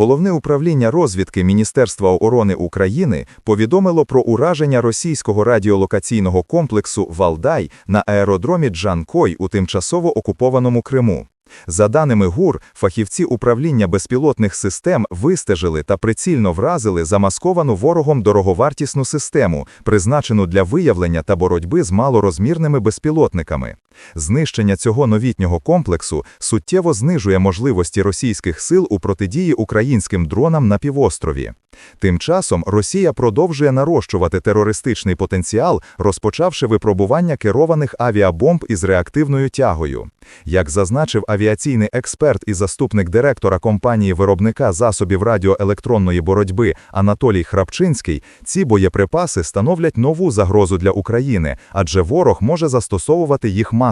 Головне управління розвідки Міністерства оборони України повідомило про ураження російського радіолокаційного комплексу Валдай на аеродромі Джанкой у тимчасово окупованому Криму. За даними ГУР, фахівці управління безпілотних систем вистежили та прицільно вразили замасковану ворогом дороговартісну систему, призначену для виявлення та боротьби з малорозмірними безпілотниками. Знищення цього новітнього комплексу суттєво знижує можливості російських сил у протидії українським дронам на півострові. Тим часом Росія продовжує нарощувати терористичний потенціал, розпочавши випробування керованих авіабомб із реактивною тягою. Як зазначив авіаційний експерт і заступник директора компанії виробника засобів радіоелектронної боротьби Анатолій Храпчинський, ці боєприпаси становлять нову загрозу для України, адже ворог може застосовувати їх масово.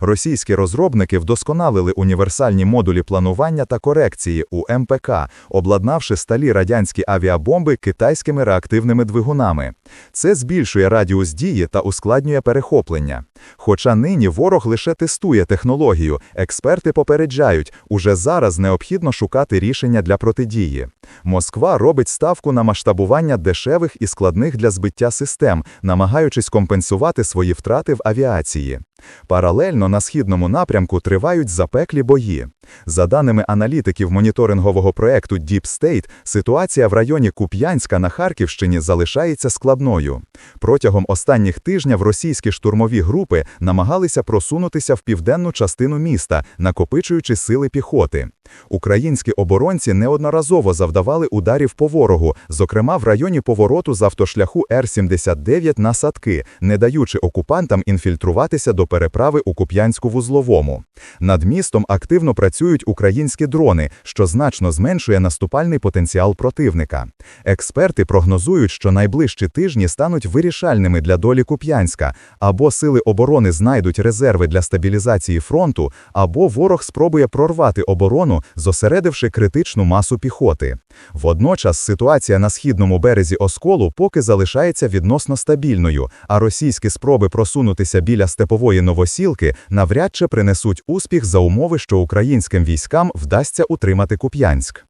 Російські розробники вдосконалили універсальні модулі планування та корекції у МПК, обладнавши сталі радянські авіабомби китайськими реактивними двигунами. Це збільшує радіус дії та ускладнює перехоплення. Хоча нині ворог лише тестує технологію, експерти попереджають, уже зараз необхідно шукати рішення для протидії. Москва робить ставку на масштабування дешевих і складних для збиття систем, намагаючись компенсувати свої втрати в авіації. Паралельно на східному напрямку тривають запеклі бої. За даними аналітиків моніторингового проекту Deep State, ситуація в районі Куп'янська на Харківщині залишається складною. Протягом останніх тижнів російські штурмові групи намагалися просунутися в південну частину міста, накопичуючи сили піхоти. Українські оборонці неодноразово завдавали ударів по ворогу, зокрема в районі повороту з автошляху Р-79 на садки, не даючи окупантам інфільтруватися до переправи у Куп'янську-Вузловому. Над містом активно працюють українські дрони, що значно зменшує наступальний потенціал противника. Експерти прогнозують, що найближчі тижні стануть вирішальними для долі Куп'янська, або сили оборони знайдуть резерви для стабілізації фронту, або ворог спробує прорвати оборону, зосередивши критичну масу піхоти. Водночас ситуація на східному березі Осколу поки залишається відносно стабільною, а російські спроби просунутися біля степової новосілки навряд чи принесуть успіх за умови, що українським військам вдасться утримати Куп'янськ.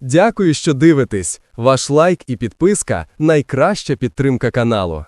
Дякую, що дивитесь. Ваш лайк і підписка найкраща підтримка каналу.